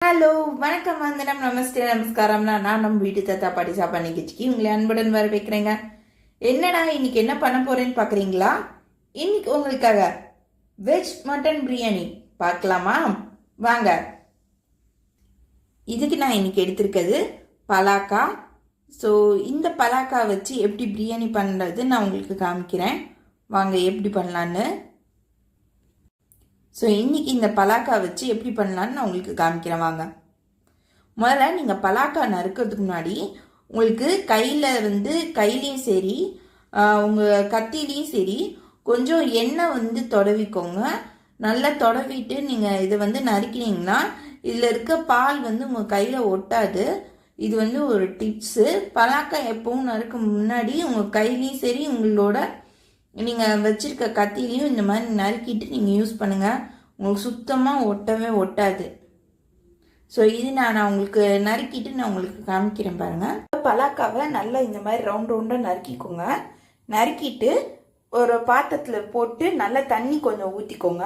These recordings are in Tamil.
ஹலோ வணக்கம் வந்தனம் நமஸ்தே நமஸ்காரம்னா நான் நம்ம வீட்டு தாத்தா பாட்டி சாப்பா நிகழ்ச்சிக்கு உங்களை அன்புடன் வர வைக்கிறேங்க என்னடா இன்னைக்கு என்ன பண்ண போறேன்னு பார்க்குறீங்களா இன்னைக்கு உங்களுக்காக வெஜ் மட்டன் பிரியாணி பார்க்கலாமா? வாங்க. இதுக்கு நான் இன்னைக்கு எடுத்திருக்கிறது பலாக்கா. ஸோ இந்த பலாக்கா வச்சு எப்படி பிரியாணி பண்ணுறது நான் உங்களுக்கு காமிக்கிறேன். வாங்க எப்படி பண்ணலான்னு. ஸோ இன்றைக்கி இந்த பலாக்கா வச்சு எப்படி பண்ணலான்னு நான் உங்களுக்கு காமிக்கிறேன் வாங்க. முதல்ல நீங்கள் பலாக்கா நறுக்கிறதுக்கு முன்னாடி உங்களுக்கு கையில் வந்து கையிலையும் சரி உங்கள் கத்திலையும் சரி கொஞ்சம் எண்ணெய் வந்து தொடவிக்கோங்க. நல்லா தொடவிட்டு நீங்கள் இதை வந்து நறுக்கினீங்கன்னா இதில் இருக்க பால் வந்து உங்கள் கையில் ஒட்டாது. இது வந்து ஒரு டிப்ஸு பலாக்கா எப்பவும் நறுக்க முன்னாடி உங்கள் கையிலையும் சரி உங்களோட நீங்கள் வச்சுருக்க கத்திலையும் இந்த மாதிரி நறுக்கிட்டு நீங்கள் யூஸ் பண்ணுங்கள் உங்களுக்கு சுத்தமாக ஒட்டவே ஒட்டாது. ஸோ இது நான் நான் உங்களுக்கு நறுக்கிட்டு நான் உங்களுக்கு காமிக்கிறேன் பாருங்கள் பலாக்காவை நல்லா இந்த மாதிரி ரவுண்ட் ரவுண்டாக நறுக்கிக்கோங்க. நறுக்கிட்டு ஒரு பாத்திரத்தில் போட்டு நல்லா தண்ணி கொஞ்சம் ஊற்றிக்கோங்க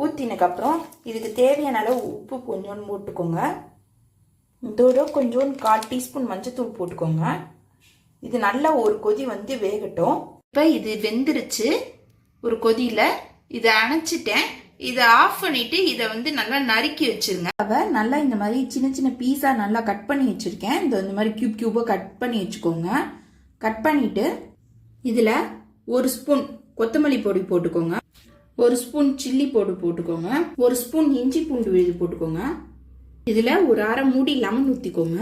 ஊற்றினதுக்கப்புறம் இதுக்கு தேவையான அளவு உப்பு கொஞ்சோன்னு போட்டுக்கோங்க. இதோட கொஞ்சோண்டு கால் டீஸ்பூன் மஞ்சத்தூள் போட்டுக்கோங்க. இது நல்லா ஒரு கொதி வந்து வேகட்டும். இப்போ இது வெந்துருச்சு. ஒரு கொதியில் இதை அணைச்சிட்டேன். இதை ஆஃப் பண்ணிட்டு இதை வந்து நல்லா நறுக்கி வச்சிருங்க. அவ நல்லா இந்த மாதிரி சின்ன சின்ன பீஸா நல்லா கட் பண்ணி வச்சிருக்கேன். இந்த இந்த மாதிரி கியூப் கியூபா கட் பண்ணி வச்சுக்கோங்க. கட் பண்ணிட்டு இதுல ஒரு ஸ்பூன் கொத்தமல்லி பொடி போட்டுக்கோங்க. ஒரு ஸ்பூன் சில்லி போட்டு போட்டுக்கோங்க. ஒரு ஸ்பூன் இஞ்சி பூண்டு விழுது போட்டுக்கோங்க. இதுல ஒரு அரை மூடி லெமன் ஊத்திக்கோங்க.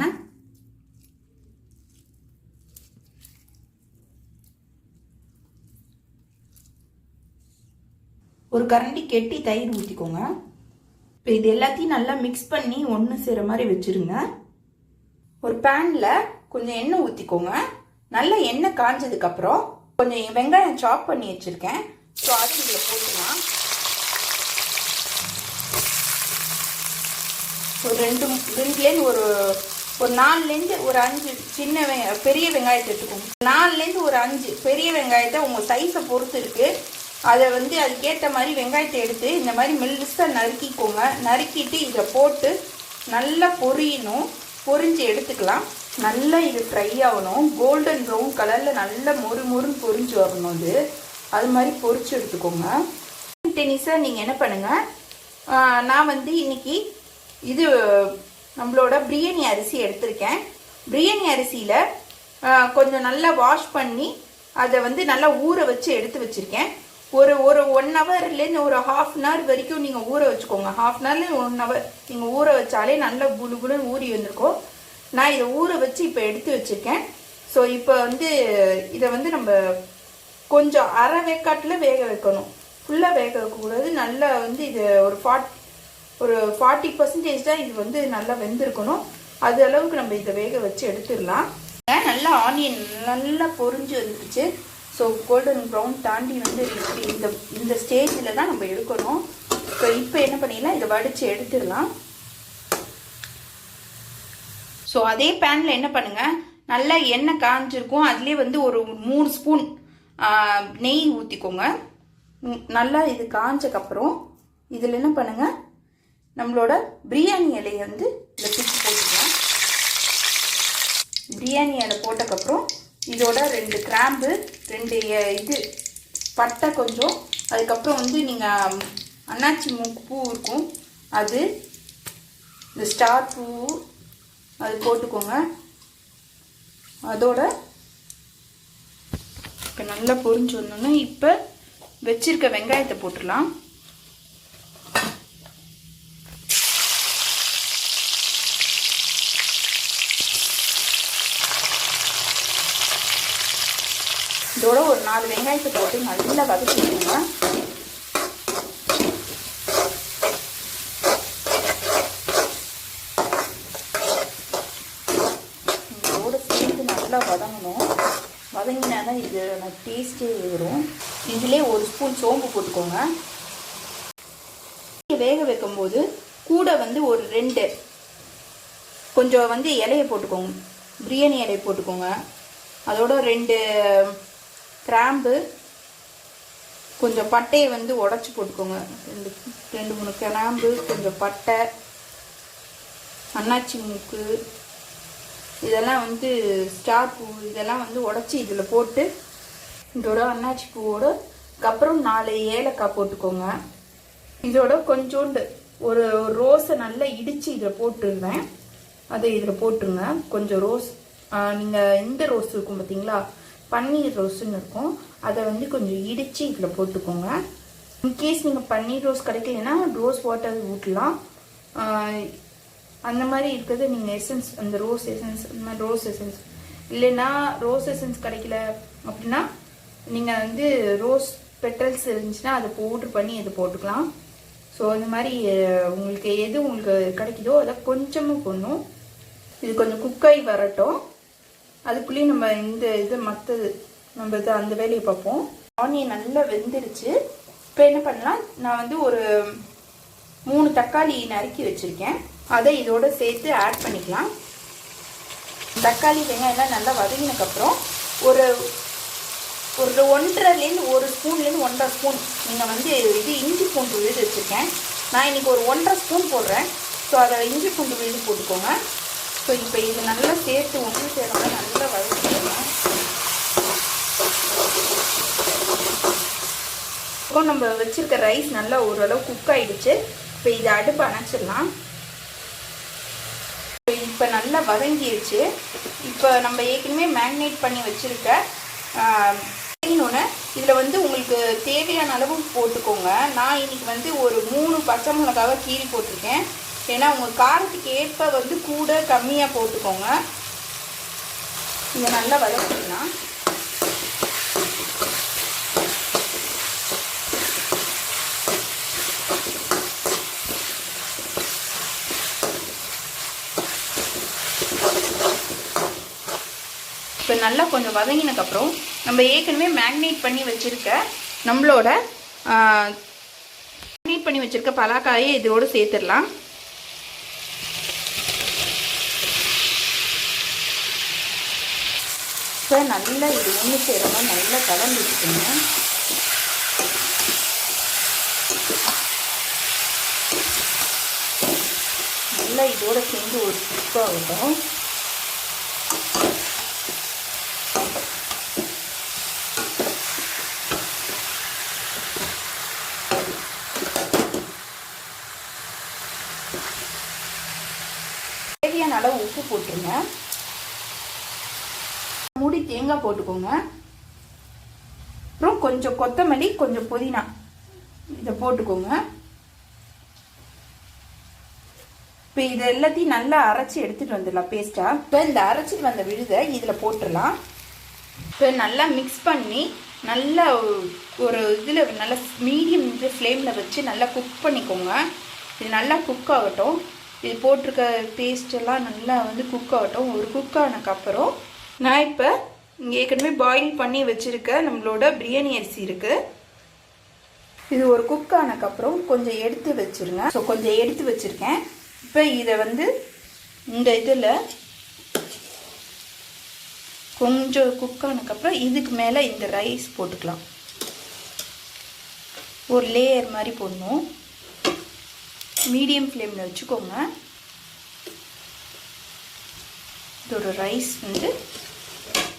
ஒரு கரண்டி கெட்டி தயிர் ஊற்றிக்கோங்க இப்போ இது எல்லாத்தையும் நல்லா மிக்ஸ் பண்ணி ஒன்று செய்கிற மாதிரி வச்சுருங்க. ஒரு பேனில் கொஞ்சம் எண்ணெய் ஊற்றிக்கோங்க நல்லா எண்ணெய் காஞ்சதுக்கப்புறம் கொஞ்சம் வெங்காயம் சாப் பண்ணி வச்சுருக்கேன். ஸோ அது இதில் போட்டுக்கலாம். ஒரு ரெண்டு ரெண்டுலேருந்து ஒரு ஒரு நாலுலேருந்து ஒரு அஞ்சு சின்ன வெங்க பெரிய வெங்காயத்தை எடுத்துக்கோங்க. நாலுலேருந்து ஒரு அஞ்சு பெரிய வெங்காயத்தை உங்கள் சைஸை பொறுத்து இருக்குது அதை வந்து அதுக்கேற்ற மாதிரி வெங்காயத்தை எடுத்து இந்த மாதிரி மெல்லிசாக நறுக்கிக்கோங்க. நறுக்கிட்டு இதை போட்டு நல்லா பொரியணும். பொரிஞ்சு எடுத்துக்கலாம். நல்லா இது ஃப்ரை ஆகணும். கோல்டன் ப்ரௌன் கலரில் நல்லா மொறு மொறுன்னு பொரிஞ்சு வரணும் அது அது மாதிரி பொரிச்சு எடுத்துக்கோங்க. டென்னிஸாக நீங்கள் என்ன பண்ணுங்கள் நான் வந்து இன்றைக்கி இது நம்மளோட பிரியாணி அரிசி எடுத்திருக்கேன். பிரியாணி அரிசியில் கொஞ்சம் நல்லா வாஷ் பண்ணி அதை வந்து நல்லா ஊற வச்சு எடுத்து வச்சுருக்கேன். ஒரு ஒரு ஒன் ஹவர்லேருந்து ஒரு ஹாஃப் அன் ஹவர் வரைக்கும் நீங்கள் ஊற வச்சுக்கோங்க. ஹாஃப் அன் ஹவர்லேருந்து ஒன் ஹவர் நீங்கள் ஊற வச்சாலே நல்லா குழு குழுன்னு ஊறி வந்திருக்கும். நான் இதை ஊற வச்சு இப்போ எடுத்து வச்சுருக்கேன். ஸோ இப்போ வந்து இதை வந்து நம்ம கொஞ்சம் அரை வேக்காட்டில் வேக வைக்கணும். ஃபுல்லாக வேக வைக்கக்கூடாது. நல்லா வந்து இது ஒரு ஃபார்ட் ஒரு ஃபார்ட்டி பர்சன்டேஜ் தான் இது வந்து நல்லா வெந்திருக்கணும். அது அளவுக்கு நம்ம இதை வேக வச்சு எடுத்துடலாம். நல்லா ஆனியன் நல்லா பொறிஞ்சு வந்துருச்சு. ஸோ கோல்டன் ப்ரௌன் தாண்டி வந்து இப்படி இந்த இந்த ஸ்டேஜில் தான் நம்ம எடுக்கணும். ஸோ இப்போ என்ன பண்ணிடலாம்? இதை வடித்து எடுத்துடலாம். ஸோ அதே பேனில் என்ன பண்ணுங்கள் நல்லா எண்ணெய் காஞ்சிருக்கும். அதுலேயே வந்து ஒரு மூணு ஸ்பூன் நெய் ஊற்றிக்கோங்க நல்லா இது காஞ்சக்கப்புறம் இதில் என்ன பண்ணுங்கள் நம்மளோட பிரியாணி இலையை வந்து இதில் பிடிச்சி போட்டுக்கலாம். பிரியாணி இலை போட்டக்கப்புறம் இதோட ரெண்டு கிராம்பு ரெண்டு இது பட்டை கொஞ்சம். அதுக்கப்புறம் வந்து நீங்கள் அன்னாச்சி மூக்கு பூ இருக்கும். அது இந்த ஸ்டார் பூ அது போட்டுக்கோங்க. அதோட இப்போ நல்லா பொறிஞ்சு வந்தோன்னே இப்போ வச்சிருக்க வெங்காயத்தை போட்டுடலாம். இதோட ஒரு நாலு வெங்காயத்தை போட்டு நல்லா வதக்கிக்கோங்க. இதோட சேர்ந்து நல்லா வதங்கணும். வதங்கினா தான் இது டேஸ்ட்டே வரும். இதிலே ஒரு ஸ்பூன் சோம்பு போட்டுக்கோங்க. வேக வைக்கும்போது கூட வந்து ஒரு ரெண்டு கொஞ்சம் வந்து இலையை போட்டுக்கோங்க. பிரியாணி இலையை போட்டுக்கோங்க. அதோட ரெண்டு கிராம்பு கொஞ்சம் பட்டையை வந்து உடச்சி போட்டுக்கோங்க. ரெண்டு ரெண்டு மூணு கிராம்பு கொஞ்சம் பட்டை அன்னாச்சி மூக்கு இதெல்லாம் வந்து ஸ்டார் பூ இதெல்லாம் வந்து உடச்சி இதில் போட்டு இதோட அன்னாச்சி பூவோட அப்புறம் நாலு ஏலக்காய் போட்டுக்கோங்க. இதோட கொஞ்சோண்டு ஒரு ரோஸை நல்லா இடித்து இதில் போட்டுருந்தேன் அதை இதில் போட்டுருங்க. கொஞ்சம் ரோஸ் நீங்கள் எந்த ரோஸ் இருக்கும் பார்த்தீங்களா பன்னீர் ரோஸுன்னு இருக்கும். அதை வந்து கொஞ்சம் இடித்து இதில் போட்டுக்கோங்க. இன்கேஸ் நீங்கள் பன்னீர் ரோஸ் கிடைக்கலன்னா ரோஸ் வாட்டர் ஊற்றலாம் அந்த மாதிரி இருக்கிறது நீங்கள் எசன்ஸ் அந்த ரோஸ் எசன்ஸ் அந்த மாதிரி ரோஸ் எசன்ஸ் இல்லைன்னா ரோஸ் எசன்ஸ் கிடைக்கல அப்படின்னா நீங்கள் வந்து ரோஸ் பெட்டல்ஸ் இருந்துச்சுன்னா அதை பவுட்ரு பண்ணி அதை போட்டுக்கலாம். ஸோ அந்த மாதிரி உங்களுக்கு எது உங்களுக்கு கிடைக்குதோ அதை கொஞ்சமாக பண்ணும் இது கொஞ்சம் குக்காய் வரட்டும். அதுக்குள்ளேயும் நம்ம இந்த இது மற்றது நம்ம இது அந்த வேலையை பார்ப்போம். ஆனியன் நல்லா வெந்துருச்சு. இப்போ என்ன பண்ணலாம்? நான் வந்து ஒரு மூணு தக்காளி நறுக்கி வச்சுருக்கேன். அதை இதோட சேர்த்து ஆட் பண்ணிக்கலாம். தக்காளி வெங்காயம்லாம் நல்லா வதங்கினதுக்கப்புறம் ஒரு ஒரு ஒன்றரைலேருந்து ஒரு ஸ்பூன்லேருந்து ஒன்றரை ஸ்பூன். நீங்கள் வந்து இது இஞ்சி பூண்டு விழுது வச்சுருக்கேன். நான் இன்னைக்கு ஒரு ஒன்றரை ஸ்பூன் போடுறேன். ஸோ அதை இஞ்சி பூண்டு விழுது போட்டுக்கோங்க. ஸோ இப்போ இது நல்லா சேர்த்து ஒன்று சேரணும் நல்லா வதக்கிடணும் இப்போ நம்ம வச்சுருக்க ரைஸ் நல்லா ஓரளவு குக் ஆகிடுச்சு இப்போ இதை அடுப்பு அணைச்சிடலாம். இப்போ நல்லா வதங்கிடுச்சு இப்போ நம்ம ஏற்கனவே மேக்னேட் பண்ணி வச்சுருக்க இன்னொன்று இதில் வந்து உங்களுக்கு தேவையான அளவு போட்டுக்கோங்க. நான் இன்னைக்கு வந்து ஒரு மூணு பச்சை மிளகாவை கீறி போட்டிருக்கேன். ஏன்னா உங்கள் காரத்துக்கு ஏற்ப வந்து கூட கம்மியாக போட்டுக்கோங்க. இதை நல்லா வதக்கிக்கலாம் இப்போ நல்லா கொஞ்சம் வதங்கினதுக்கப்புறம் நம்ம ஏற்கனவே மேக்னேட் பண்ணி வச்சுருக்க நம்மளோட மேக்னேட் பண்ணி வச்சுருக்க பலாக்காயை இதோடு சேர்த்துடலாம். இப்போ நல்லா இது ஒன்று சேரணும் நல்லா கலந்து வச்சுக்கோங்க நல்லா இதோட சேர்ந்து ஒரு ஆகட்டும் தேவையான அளவு உப்பு போட்டுருங்க. மூடி தேங்காய் போட்டுக்கோங்க. அப்புறம் கொஞ்சம் கொத்தமல்லி கொஞ்சம் புதினா. இதை போட்டுக்கோங்க. இப்போ இது எல்லாத்தையும் நல்லா அரைச்சி எடுத்துட்டு வந்துடலாம் பேஸ்டா இப்போ இந்த அரைச்சிட்டு வந்த விழுதை இதில் போட்டுடலாம். இப்போ நல்லா மிக்ஸ் பண்ணி நல்லா ஒரு இதில் நல்லா மீடியம் இது ஃப்ளேமில் வச்சு நல்லா குக் பண்ணிக்கோங்க. இது நல்லா குக் ஆகட்டும். இது போட்டிருக்க பேஸ்டெல்லாம் நல்லா வந்து குக் ஆகட்டும். ஒரு குக் ஆனதுக்கப்புறம் நான் இப்போ இங்கே ஏற்கனவே பாயில் பண்ணி வச்சுருக்க நம்மளோட பிரியாணி அரிசி இருக்குது இது ஒரு குக் ஆனதுக்கப்புறம் கொஞ்சம் எடுத்து வச்சுருங்க. ஸோ கொஞ்சம் எடுத்து வச்சுருக்கேன். இப்போ இதை வந்து இந்த இதில் கொஞ்சம் குக் ஆனக்கப்புறம் இதுக்கு மேலே இந்த ரைஸ் போட்டுக்கலாம். ஒரு லேயர் மாதிரி போடணும். மீடியம் ஃப்ளேமில் வச்சுக்கோங்க. இதோட ரைஸ் வந்து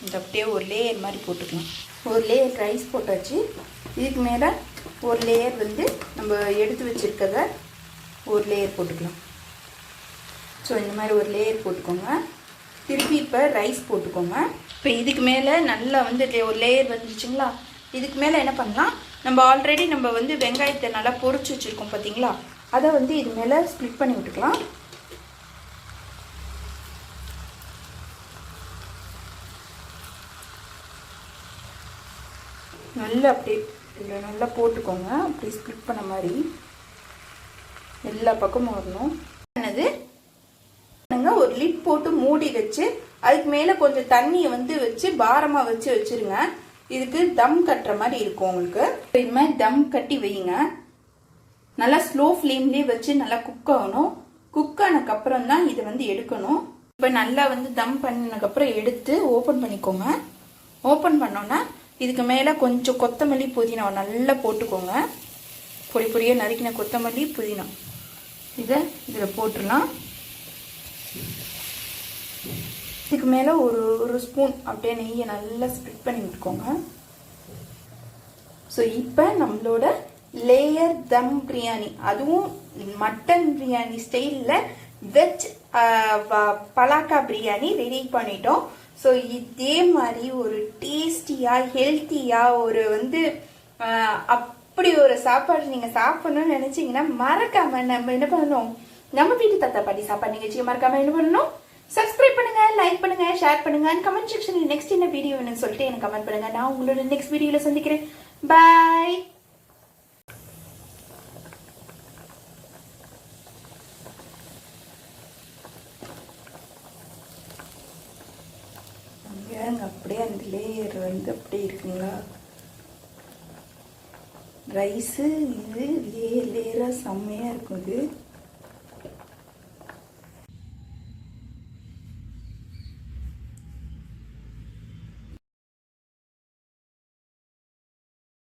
இந்த அப்படியே ஒரு லேயர் மாதிரி போட்டுக்கலாம் ஒரு லேயர் ரைஸ் போட்டாச்சு. இதுக்கு மேலே ஒரு லேயர் வந்து நம்ம எடுத்து வச்சுருக்கத ஒரு லேயர் போட்டுக்கலாம். ஸோ இந்த மாதிரி ஒரு லேயர் போட்டுக்கோங்க. திருப்பி இப்போ ரைஸ் போட்டுக்கோங்க. இப்போ இதுக்கு மேலே நல்லா வந்து ஒரு லேயர் வந்துருச்சுங்களா? இதுக்கு மேலே என்ன பண்ணலாம்? நம்ம ஆல்ரெடி நம்ம வந்து வெங்காயத்தை நல்லா பொரிச்சு வச்சுருக்கோம் பார்த்தீங்களா அதை வந்து இது மேலே ஸ்ப்ளிட் பண்ணி விட்டுக்கலாம். நல்லா அப்படியே இதில் நல்லா போட்டுக்கோங்க. அப்படி ஸ்ப்ளிட் பண்ண மாதிரி. எல்லா பக்கமும் வரணும். என்னது? ஒரு லிட் போட்டு மூடி வச்சு அதுக்கு மேலே கொஞ்சம் தண்ணியை வந்து வச்சு பாரமாக வச்சு வச்சுருங்க. இதுக்கு தம் கட்டுற மாதிரி இருக்கும் உங்களுக்கு. இது மாதிரி தம் கட்டி வைங்க. நல்லா ஸ்லோ ஃப்ளேம்லேயே வச்சு நல்லா குக் ஆகணும். குக் ஆனதுக்கப்புறம் தான் இதை வந்து எடுக்கணும். இப்போ நல்லா வந்து தம் பண்ணினதுக்கப்புறம் எடுத்து ஓப்பன் பண்ணிக்கோங்க. ஓப்பன் பண்ணோன்னா இதுக்கு மேலே கொஞ்சம் கொத்தமல்லி புதினா நல்லா போட்டுக்கோங்க. பொடி பொடியாக நறுக்கின கொத்தமல்லி புதினா. இதை இதில் போட்டுடலாம். இதுக்கு மேலே ஒரு ஒரு ஸ்பூன் அப்படியே நெய்யை நல்லா ஸ்ப்ரிட் பண்ணி விட்டுக்கோங்க. ஸோ இப்போ நம்மளோட லேயர் தம் பிரியாணி. அதுவும் மட்டன் பிரியாணி ஸ்டைலில் வெஜ் பலாக்கா பிரியாணி ரெடி பண்ணிட்டோம். ஸோ இதே மாதிரி ஒரு டேஸ்டியாக ஹெல்த்தியாக ஒரு வந்து அப்படி ஒரு சாப்பாடு நீங்கள் சாப்பிட்ணும்னு நினச்சிங்கன்னா மறக்காம நம்ம என்ன பண்ணணும்? நம்ம வீட்டு தாத்தா பாட்டி சாப்பாடு நிகழ்ச்சியை மறக்காம என்ன பண்ணணும்? சப்ஸ்கிரைப் பண்ணுங்க லைக் பண்ணுங்க ஷேர் பண்ணுங்க கமெண்ட் செக்ஷனில் நெக்ஸ்ட் என்ன வீடியோ வேணும்னு சொல்லிட்டு எனக்கு கமெண்ட் பண்ணுங்க. நான் உங்களோட நெக்ஸ்ட் வீடியோவில் சந்திக்கிறேன். பாய் ஏங்க அப்படியே அந்த லேயர் வந்து அப்படியே இருக்குங்களா? ரைஸு இது லே லேயராக செம்மையாக இருக்கும் இது